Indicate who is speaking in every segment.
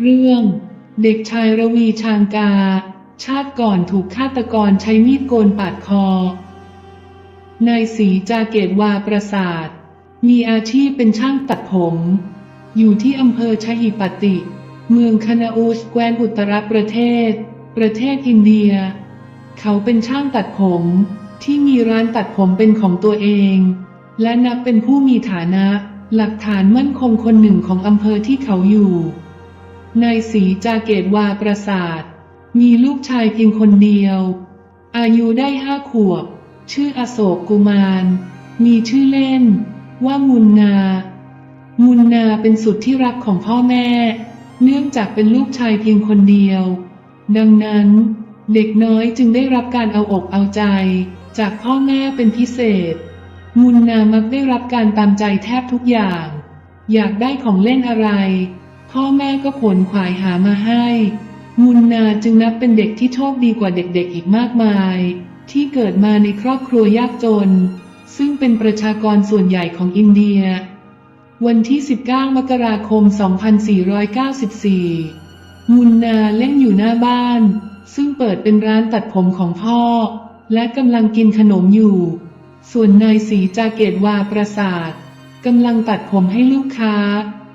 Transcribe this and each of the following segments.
Speaker 1: เรื่อง เด็กชายระวีชางกา ชาติก่อนถูกฆาตกรใช้มีดโกนปาดคอนายศรีจาเกตวาประสาท มีอาชีพเป็นช่างตัดผม อยู่ที่อำเภอชหิปติ เมืองคานาอูชแควนอุตรประเทศ ประเทศอินเดีย เขาเป็นช่างตัดผมที่มีร้านตัดผมเป็นของตัวเอง และนับเป็นผู้มีฐานะ หลักฐานมั่นคงคนหนึ่งของอำเภอที่เขาอยู่ นายศรีจาเกตวาประสาท มีลูกชายเพียงคนเดียว อายุได้ห้าขวบ ชื่ออโศกกุมาร มีชื่อเล่น ว่ามุนนา มุนนาเป็นสุดที่รักของพ่อแม่ เนื่องจากเป็นลูกชายเพียงคนเดียว ดังนั้นเด็กน้อยจึงได้รับการเอาอกเอาใจ จากพ่อแม่เป็นพิเศษ มุนนามักได้รับการตามใจแทบทุกอย่าง อยากได้ของเล่นอะไร พ่อแม่ก็ขวนขวายหามาให้ มุนนาจึงนับเป็นเด็กที่โชคดีกว่าเด็กๆอีกมากมาย ที่เกิดมาในครอบครัวยากจน ซึ่งเป็นประชากรส่วนใหญ่ของอินเดีย วันที่ 19 มกราคม 2494 มุนนาเล่นอยู่หน้าบ้าน ซึ่งเปิดเป็นร้านตัดผมของพ่อ และกำลังกินขนมอยู่ ส่วนนายศรีจาเกตวาประสาทกำลังตัดผมให้ลูกค้า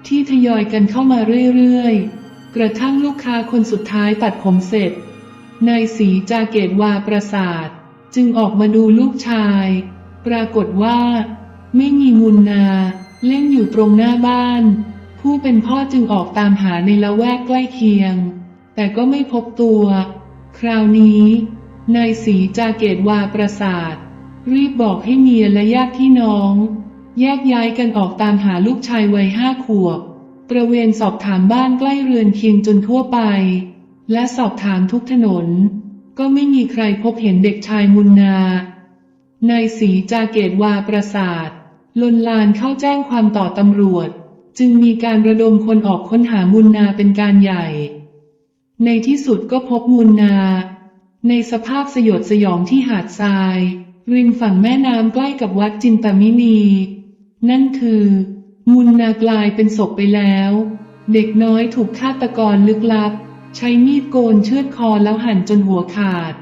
Speaker 1: ที่ทยอยกันเข้ามาเรื่อยๆ กระทั่งลูกค้าคนสุดท้ายตัดผมเสร็จ นายศรีจาเกตวาประสาท จึงออกมาดูลูกชาย ปรากฏว่า ไม่มีมุนนา เล่นอยู่ตรงหน้าบ้าน ผู้เป็นพ่อจึงออกตามหาในละแวกใกล้เคียง แต่ก็ไม่พบตัว คราวนี้นายศรีจาเกตวาประสาท รีบบอกให้เมียและญาติพี่น้อง แยกย้ายกันออกตามหาลูกชายวัยห้าขวบประเวนสอบถามบ้านใกล้เรือนเคียงจนทั่วไป และสอบถามทุกถนน ก็ไม่มีใครพบเห็นเด็กชายมุนนา นายศรีจาเกตวาประสาท ลนลานเข้าแจ้งความต่อตำรวจ จึงมีการระดมคนออกค้นหามุนนาเป็นการใหญ่ ในที่สุดก็พบมุนนา ในสภาพสยดสยองที่หาดทรายริมฝั่งแม่น้ำใกล้กับวัดจินตามินี นั่นคือ มุนนากลายเป็นศพไปแล้ว เด็กน้อยถูกฆาตกรลึกลับ ใช้มีดโกนเชือดคอแล้วหั่นจนหัวขาด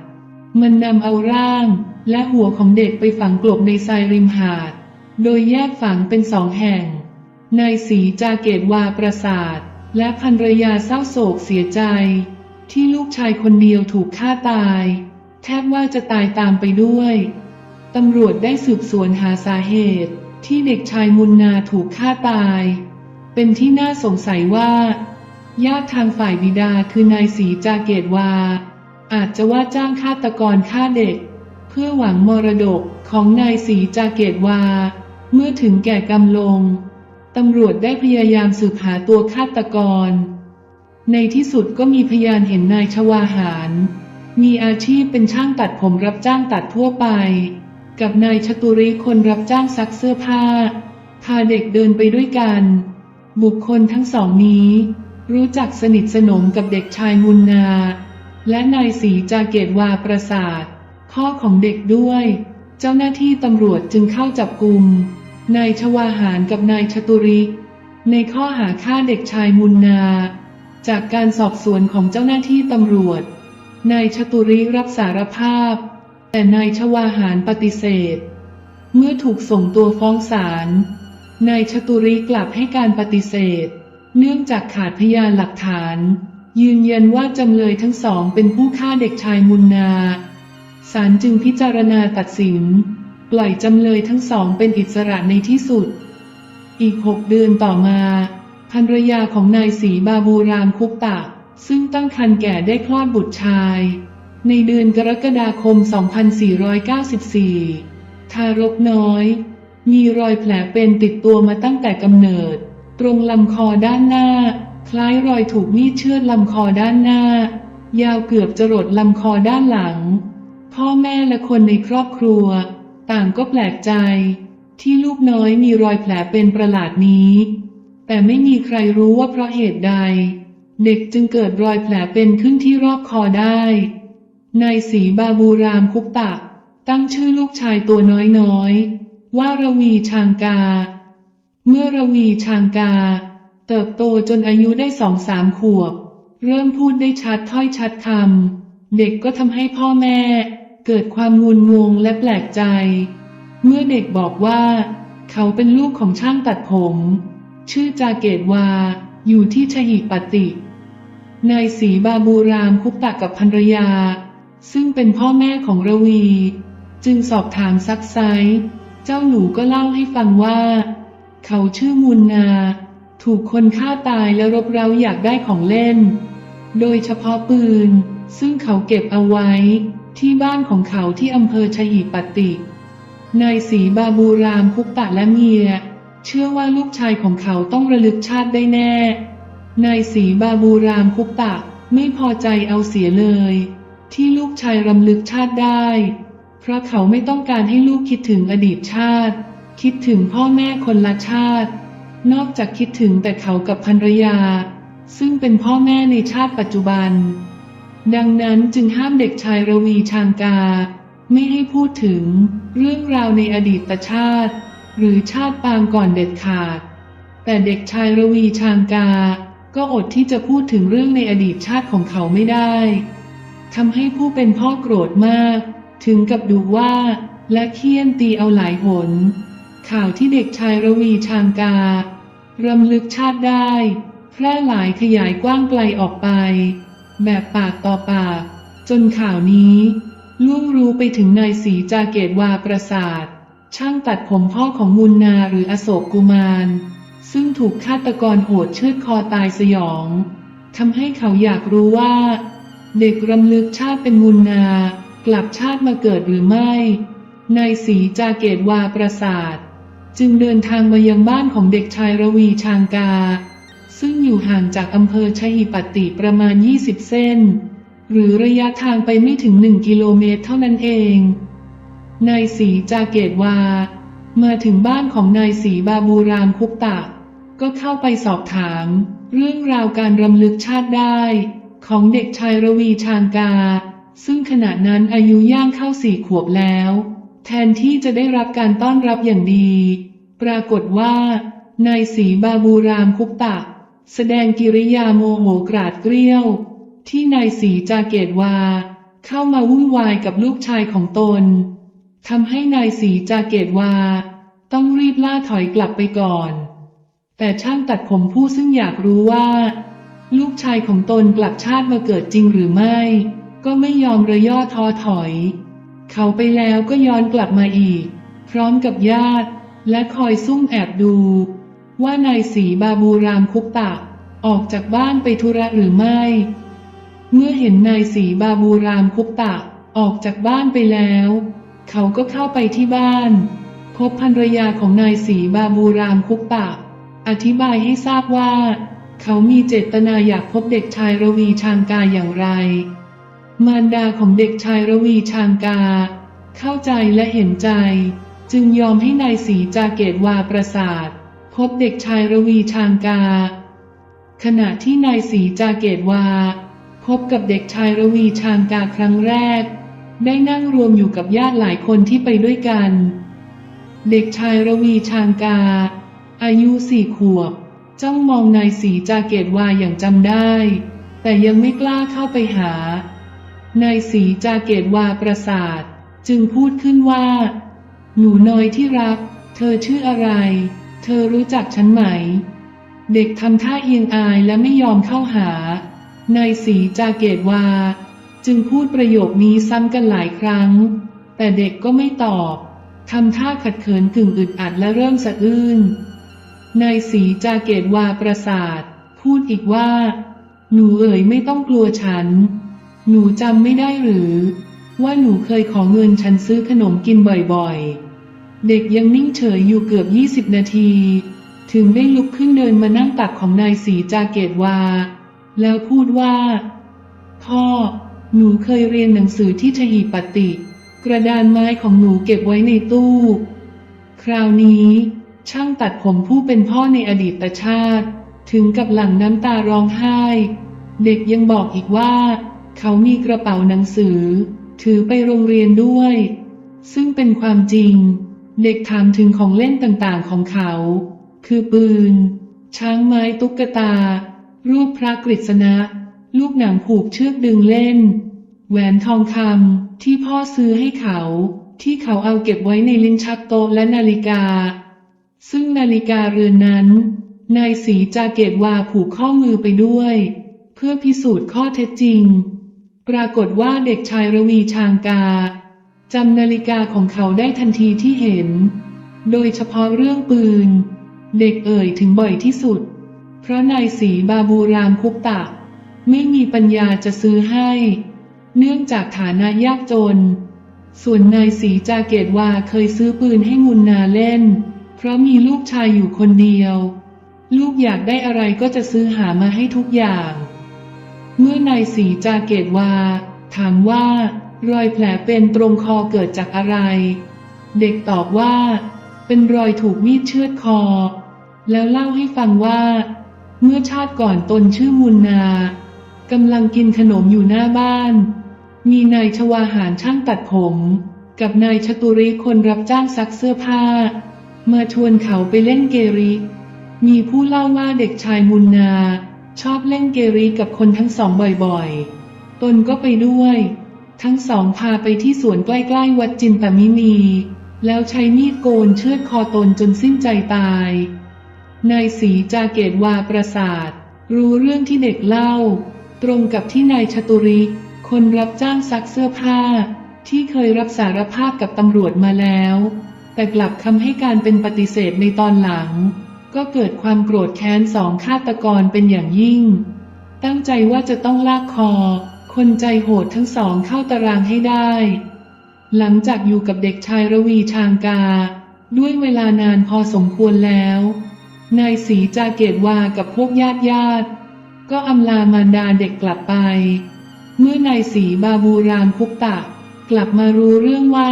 Speaker 1: มันนำเอาร่าง และหัวของเด็กไปฝังกลบในทรายริมหาด โดยแยกฝังเป็นสองแห่ง นายศรีจาเกตวาประสาท และภรรยาเศร้าโศกเสียใจ ที่ลูกชายคนเดียวถูกฆ่าตาย แทบว่าจะตายตามไปด้วยตำรวจได้สืบสวนหาสาเหตุ ที่เด็กชายมุนนาถูกฆ่าตาย เป็นที่น่าสงสัยว่า ญาติทางฝ่ายบิดาคือนายศรีจาเกตวา อาจจะว่าจ้างฆาตกรฆ่าเด็ก เพื่อหวังมรดกของนายศรีจาเกตวา เมื่อถึงแก่กรรมลงตำรวจได้พยายามสืบหาตัวฆาตกร ในที่สุดก็มีพยานเห็นนายชวาหาร มีอาชีพเป็นช่างตัดผมรับจ้างตัดทั่วไป กับนายชตุริคนรับจ้างซักเสื้อผ้า พาเด็กเดินไปด้วยกัน บุคคลทั้งสองนี้ รู้จักสนิทสนมกับเด็กชายมุนนา และนายศรีจาเกตวาประสาทพ่อของเด็กด้วย เจ้าหน้าที่ตำรวจจึงเข้าจับกลุ่มนายชวาหารกับนายชตุริ ในข้อหาฆ่าเด็กชายมุนนา จากการสอบสวนของเจ้าหน้าที่ตำรวจนายชตุริรับสารภาพ แต่นายชวาหารปฏิเสธ เมื่อถูกส่งตัวฟ้องศาล นายชตุริกลับให้การปฏิเสธ เนื่องจากขาดพยานหลักฐาน ยืนยันว่าจำเลยทั้งสองเป็นผู้ฆ่าเด็กชายมุนนาศาลจึงพิจารณาตัดสิน ปล่อยจำเลยทั้งสองเป็นอิสระในที่สุด อีกหกเดือนต่อมาภรรยาของนายศรีบาบูรามคุกตะ ซึ่งตั้งครรภ์แก่ได้คลอดบุตรชาย ในเดือนกรกฎาคม 2494 ทารกน้อย มีรอยแผลเป็นติดตัวมาตั้งแต่กำเนิด ตรงลำคอด้านหน้า คล้ายรอยถูกมีดเชือดลำคอด้านหน้า ยาวเกือบจะรดลำคอด้านหลัง พ่อแม่และคนในครอบครัว ต่างก็แปลกใจ ที่ลูกน้อยมีรอยแผลเป็นประหลาดนี้ แต่ไม่มีใครรู้ว่าเพราะเหตุใด เด็กจึงเกิดรอยแผลเป็นขึ้นที่รอบคอได้ นายศรีบาบูรามคุกตะ ตั้งชื่อลูกชายตัวน้อยๆ ว่าระวีชางกา เมื่อระวีชางกา เติบโตจนอายุได้สองสามขวบ เริ่มพูดได้ชัดถ้อยชัดคำเด็กก็ทำให้พ่อแม่ เกิดความงุนงงและแปลกใจ เมื่อเด็กบอกว่า เขาเป็นลูกของช่างตัดผม ชื่อจาเกตวา อยู่ที่ชหิปตินายศรีบาบูรามคุปตะกับภรรยา ซึ่งเป็นพ่อแม่ของระวี จึงสอบถามซักไซเจ้าหนูก็เล่าให้ฟังว่า เขาชื่อมูลนา ถูกคนฆ่าตายและรบเร้าอยากได้ของเล่น โดยเฉพาะปืน ซึ่งเขาเก็บเอาไว้ที่บ้านของเขาที่อำเภอชหิปตินายศรีบาบูรามคุปตะและเมีย เชื่อว่าลูกชายของเขาต้องระลึกชาติได้แน่ นายศรีบาบูรามคุปตะไม่พอใจเอาเสียเลย ที่ลูกชายรำลึกชาติได้ เพราะเขาไม่ต้องการให้ลูกคิดถึงอดีตชาติ คิดถึงพ่อแม่คนละชาติ นอกจากคิดถึงแต่เขากับภรรยา ซึ่งเป็นพ่อแม่ในชาติปัจจุบัน ดังนั้นจึงห้ามเด็กชายระวีชางกา ไม่ให้พูดถึงเรื่องราวในอดีตชาติ หรือชาติปางก่อนเด็ดขาด แต่เด็กชายระวีชางกา ก็อดที่จะพูดถึงเรื่องในอดีตชาติของเขาไม่ได้ ทำให้ผู้เป็นพ่อโกรธมาก ถึงกับดูว่า และเคี่ยนตีเอาหลายหน ข่าวที่เด็กชายระวีชางการำลึกชาติได้ แพร่หลายขยายกว้างไกลออกไป แบบปากต่อปาก จนข่าวนี้ล่วงรู้ไปถึงนายศรีจาเกตวาประสาท ช่างตัดผมพ่อของมุนนาหรืออโศกกุมาร ซึ่งถูกฆาตกรโหดเชือดคอตายสยองทำให้เขาอยากรู้ว่า เด็กรำลึกชาติเป็นมุนนา กลับชาติมาเกิดหรือไม่ นายศรีจาเกตวาประสาท จึงเดินทางมายังบ้านของเด็กชายระวีชางกา ซึ่งอยู่ห่างจากอำเภอชหิปติประมาณ 20 เส้น หรือระยะทางไปไม่ถึง 1 กิโลเมตรเท่านั้นเอง นายศรีจาเกตวา มาถึงบ้านของนายศรีบาบูรามคุปตะ ก็เข้าไปสอบถาม เรื่องราวการรำลึกชาติได้ ของเด็กชายระวีชางกา ซึ่งขณะนั้นอายุย่างเข้าสี่ขวบแล้ว แทนที่จะได้รับการต้อนรับอย่างดี ปรากฏว่านายศรีบาบูรามคุปตะ แสดงกิริยาโมโหกราดเกรี้ยว ที่นายศรีจาเกตวา เข้ามาวุ่นวายกับลูกชายของตนทำให้นายศรีจาเกตวา ต้องรีบล่าถอยกลับไปก่อน แต่ช่างตัดผมผู้ซึ่งอยากรู้ว่า ลูกชายของตนกลับชาติมาเกิดจริงหรือไม่ ก็ไม่ยอมระย่อท้อถอย เขาไปแล้วก็ย้อนกลับมาอีก พร้อมกับญาติ และคอยซุ่มแอบดู ว่านายศรีบาบูรามคุปตะ ออกจากบ้านไปธุระหรือไม่ เมื่อเห็นนายศรีบาบูรามคุปตะ ออกจากบ้านไปแล้ว เขาก็เข้าไปที่บ้านพบภรรยาของนายศรีบาบูรามคุปตะ อธิบายให้ทราบว่า เขามีเจตนาอยากพบเด็กชายระวีชางกาอย่างไร มารดาของเด็กชายระวีชางกา เข้าใจและเห็นใจ จึงยอมให้นายศรีจาเกตวาประสาท พบเด็กชายระวีชางกา ขณะที่นายศรีจาเกตวา พบกับเด็กชายระวีชางกาครั้งแรก ได้นั่งรวมอยู่กับญาติหลายคนที่ไปด้วยกัน เด็กชายระวีชางกา อายุสี่ขวบ จ้องมองนายศรีจาเกตวาอย่างจำได้ แต่ยังไม่กล้าเข้าไปหา นายศรีจาเกตวาประสาท จึงพูดขึ้นว่า หนูน้อยที่รัก เธอชื่ออะไร เธอรู้จักฉันไหม เด็กทำท่าเอียงอายและไม่ยอมเข้าหา นายศรีจาเกตวา จึงพูดประโยคนี้ซ้ำกันหลายครั้ง แต่เด็กก็ไม่ตอบทำท่าขัดเขินกึ่งอึดอัดและเริ่มสะอื้น นายศรีจาเกตวาประสาท พูดอีกว่า หนูเอ๋ยไม่ต้องกลัวฉัน หนูจำไม่ได้หรือ ว่าหนูเคยขอเงินฉันซื้อขนมกินบ่อยๆ เด็กยังนิ่งเฉยอยู่เกือบ 20 นาที ถึงได้ลุกขึ้นเดินมานั่งตักของนายศรีจาเกตวา แล้วพูดว่า พ่อ หนูเคยเรียนหนังสือที่ชหีปติ กระดานไม้ของหนูเก็บไว้ในตู้ คราวนี้ ช่างตัดผมผู้เป็นพ่อในอดีตชาติ ถึงกับหลั่งน้ำตาร้องไห้ เด็กยังบอกอีกว่า เขามีกระเป๋าหนังสือ ถือไปโรงเรียนด้วย ซึ่งเป็นความจริง เด็กถามถึงของเล่นต่างๆของเขา คือปืน ช้างไม้ตุ๊กตา รูปพระกฤษณะ ลูกหนังผูกเชือกดึงเล่น แหวนทองคำที่พ่อซื้อให้เขา ที่เขาเอาเก็บไว้ในลิ้นชักโต๊ะและนาฬิกา ซึ่งนาฬิกาเรือนนั้น นายสีจาเกตวาผูกข้อมือไปด้วย เพื่อพิสูจน์ข้อเท็จจริง ปรากฏว่าเด็กชายระวีชางกาจำนาฬิกาของเขาได้ทันทีที่เห็น โดยเฉพาะเรื่องปืน เด็กเอ่ยถึงบ่อยที่สุด เพราะนายสีบาบูรามคุปตะ ไม่มีปัญญาจะซื้อให้ เนื่องจากฐานะยากจน ส่วนนายสีจาเกตวาเคยซื้อปืนให้มุนนาเล่น เพราะมีลูกชายอยู่คนเดียว ลูกอยากได้อะไรก็จะซื้อหามาให้ทุกอย่าง เมื่อนายสีจาเกตวา ถามว่ารอยแผลเป็นตรงคอเกิดจากอะไร เด็กตอบว่า เป็นรอยถูกมีดเชือดคอ แล้วเล่าให้ฟังว่า เมื่อชาติก่อนตนชื่อมุนนากำลังกินขนมอยู่หน้าบ้าน มีนายชวาหารช่างตัดผม กับนายชตุริคนรับจ้างซักเสื้อผ้า มาชวนเขาไปเล่นเกริ มีผู้เล่าว่าเด็กชายมุนนา ชอบเล่นเกริกับคนทั้งสองบ่อยๆ ตนก็ไปด้วย ทั้งสองพาไปที่สวนใกล้ๆวัดจินตมินี แล้วใช้มีดโกนเชือดคอตนจนสิ้นใจตาย นายสีจาเกตวาประสาท รู้เรื่องที่เด็กเล่า ตรงกับที่นายชตุริคนรับจ้างซักเสื้อผ้า ที่เคยรับสารภาพกับตำรวจมาแล้ว แต่กลับคำให้การเป็นปฏิเสธในตอนหลัง ก็เกิดความโกรธแค้นสองฆาตกรเป็นอย่างยิ่ง ตั้งใจว่าจะต้องลากคอ คนใจโหดทั้งสองเข้าตารางให้ได้ หลังจากอยู่กับเด็กชายระวีชางกา ด้วยเวลานานพอสมควรแล้ว นายสีจาเกตวากับพวกญาติญาติ ก็อำลามารดาเด็กกลับไป เมื่อนายสีบาบูรามคุปตะ กลับมารู้เรื่องว่า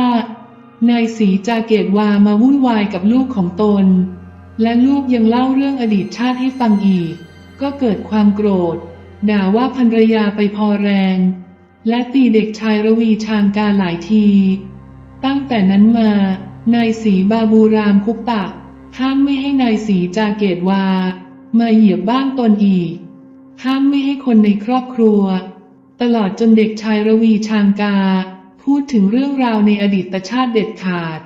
Speaker 1: นายสีจาเกตวามาวุ่นวายกับลูกของตน และลูกยังเล่าเรื่องอดีตชาติให้ฟังอีก ก็เกิดความโกรธ ด่าว่าภรรยาไปพอแรง และตีเด็กชายระวีชางกาหลายที ตั้งแต่นั้นมานายสีบาบูรามคุปตะห้ามไม่ให้นายสีจาเกตวา มาเหยียบบ้านตนอีก ห้ามไม่ให้คนในครอบครัว ตลอดจนเด็กชายระวีชางกา พูดถึงเรื่องราวในอดีตชาติเด็ดขาด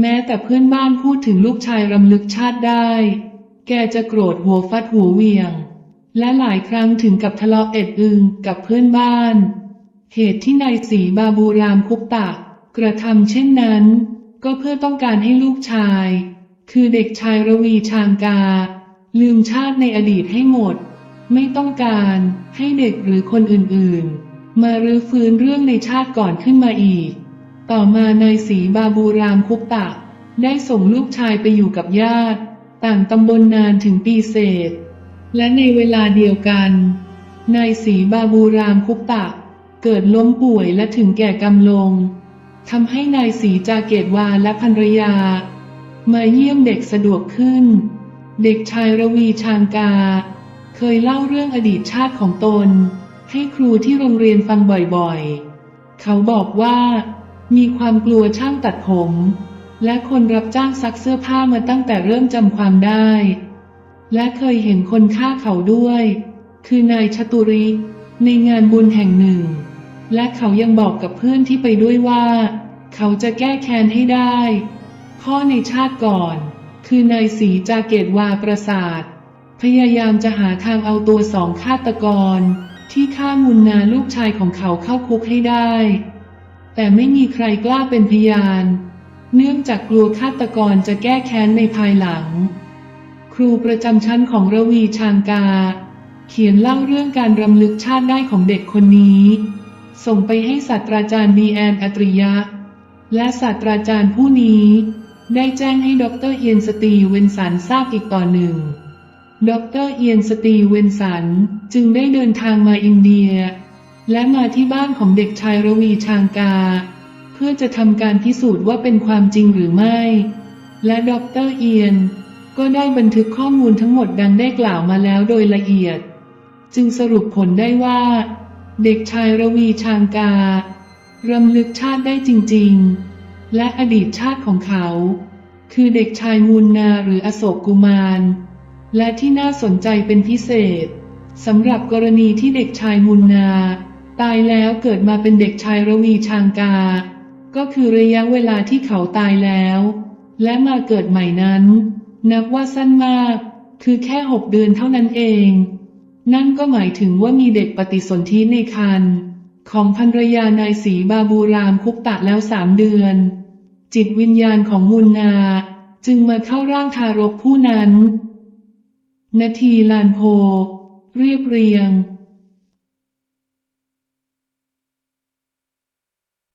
Speaker 1: แม้แต่เพื่อนบ้านพูดถึงลูกชายรำลึกชาติได้ แกจะโกรธหัวฟัดหัวเวียง และหลายครั้งถึงกับทะเลาะเอ็ดอึงกับเพื่อนบ้าน เหตุที่นายสีบาบูรามคุปตะ กระทำเช่นนั้น ก็เพื่อต้องการให้ลูกชาย คือเด็กชายระวีชางกา ลืมชาติในอดีตให้หมด ไม่ต้องการให้เด็กหรือคนอื่นๆ มารื้อฟื้นเรื่องในชาติก่อนขึ้นมาอีก ต่อมานายสีบาบูรามคุปตะ ได้ส่งลูกชายไปอยู่กับญาติ ต่างตำบลนานถึงปีเศษ และในเวลาเดียวกัน นายสีบาบูรามคุปตะ เกิดล้มป่วยและถึงแก่กำลงทำให้นายสีจาเกตวาและภรรยา มาเยี่ยมเด็กสะดวกขึ้น เด็กชายระวีชางกา เคยเล่าเรื่องอดีตชาติของตน ให้ครูที่โรงเรียนฟังบ่อยๆ เขาบอกว่า มีความกลัวช่างตัดผม และคนรับจ้างซักเสื้อผ้ามาตั้งแต่เริ่มจำความได้ และเคยเห็นคนฆ่าเขาด้วย คือนายชตุริในงานบุญแห่งหนึ่ง และเขายังบอกกับเพื่อนที่ไปด้วยว่า เขาจะแก้แค้นให้ได้พ่อในชาติก่อน คือนายสีจาเกตวาประสาท พยายามจะหาทางเอาตัวสองฆาตกร ที่ฆ่ามุนนาลูกชายของเขาเข้าคุกให้ได้ แต่ไม่มีใครกล้าเป็นพยาน เนื่องจากกลัวฆาตกรจะแก้แค้นในภายหลัง ครูประจำชั้นของระวีชางกา เขียนเล่าเรื่องการรำลึกชาติได้ของเด็กคนนี้ ส่งไปให้ศาสตราจารย์บีแอนอัตริยะ และศาสตราจารย์ผู้นี้ ได้แจ้งให้ดรเอียนสตีเวนสันทราบอีกต่อหนึ่ง ดรเอียนสตีเวนสัน จึงได้เดินทางมาอินเดีย และมาที่บ้านของเด็กชายระวีชางกา เพื่อจะทำการพิสูจน์ว่าเป็นความจริงหรือไม่ และดรเอียน ก็ได้บันทึกข้อมูลทั้งหมดดังได้กล่าวมาแล้วโดยละเอียด จึงสรุปผลได้ว่า เด็กชายระวีชางการำลึกชาติได้จริง ๆ และอดีตชาติของเขา คือเด็กชายมูลนาหรืออโศกกุมาร และที่น่าสนใจเป็นพิเศษสำหรับกรณีที่เด็กชายมุนนา ตายแล้วเกิดมาเป็นเด็กชายระวีชางกา ก็คือระยะเวลาที่เขาตายแล้ว และมาเกิดใหม่นั้น นับว่าสั้นมาก คือแค่หกเดือนเท่านั้นเอง นั่นก็หมายถึงว่ามีเด็กปฏิสนธิในครรภ์ของภรรยานายศรีบาบูรามคุปตะแล้วสามเดือน จิตวิญญาณของมุนนา จึงมาเข้าร่างทารกผู้นั้น นาทีลานโพ เรียบเรียง